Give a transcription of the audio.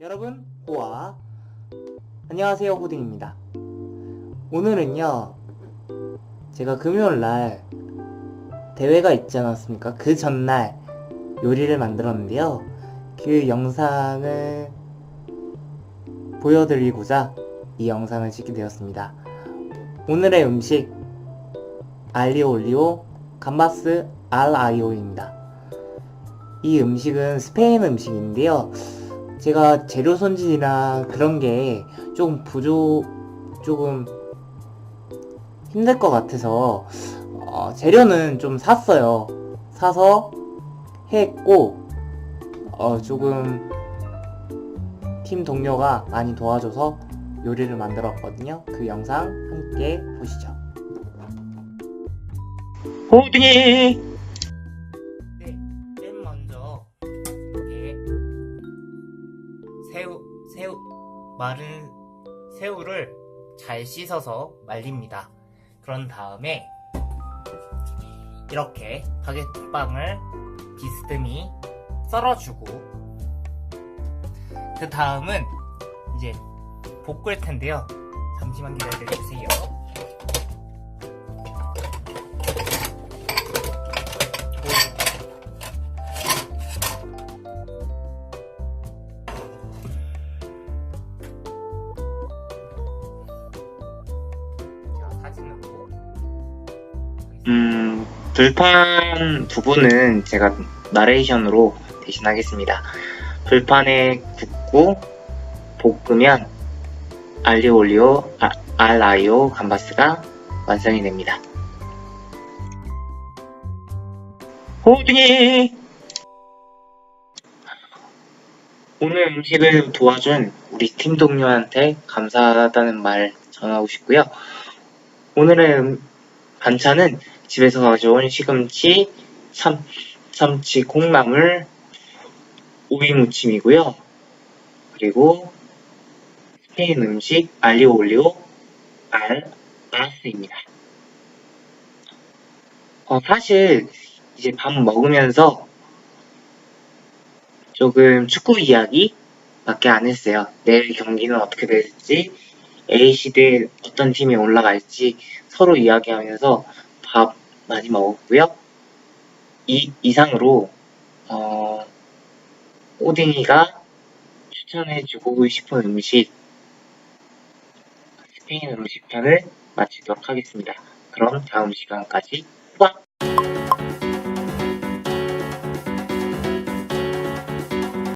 여러분, 호와. 안녕하세요, 호딩입니다. 오늘은요, 제가 금요일 날 대회가 있지 않았습니까? 그 전날 요리를 만들었는데요. 그 영상을 보여드리고자 이 영상을 찍게 되었습니다. 오늘의 음식, 알리오 올리오 감바스 알 아이오입니다. 이 음식은 스페인 음식인데요. 제가 재료 손질이나 그런 게 조금 부족, 조금 힘들 것 같아서 어, 재료는 좀 샀어요. 사서 했고 어, 조금 팀 동료가 많이 도와줘서 요리를 만들었거든요. 그 영상 함께 보시죠. 호딩이 새우, 마른 새우를 잘 씻어서 말립니다. 그런 다음에 이렇게 바게트 빵을 비스듬히 썰어주고 그 다음은 이제 볶을 텐데요. 잠시만 기다려 주세요. 사진으로 음 불판 부분은 제가 나레이션으로 대신하겠습니다. 불판에 굽고 볶으면 알리오 올리오 아, 알아이오 감바스가 완성이 됩니다. 호딩이 오늘 음식을 도와준 우리 팀 동료한테 감사하다는 말 전하고 싶고요. 오늘의 음- 반찬은 집에서 가져온 시금치, 참, 참치, 콩나물, 오이 무침이고요. 그리고 스페인 음식 알리오 올리오 알 아스입니다. 어, 사실 이제 밥 먹으면서 조금 축구 이야기 밖에 안 했어요. 내일 경기는 어떻게 될지, A시드 어떤 팀이 올라갈지 서로 이야기하면서 밥 많이 먹었고요. 이 이상으로 어, 오딩이가 추천해주고 싶은 음식 스페인 음식 편을 마치도록 하겠습니다. 그럼 다음 시간까지 와!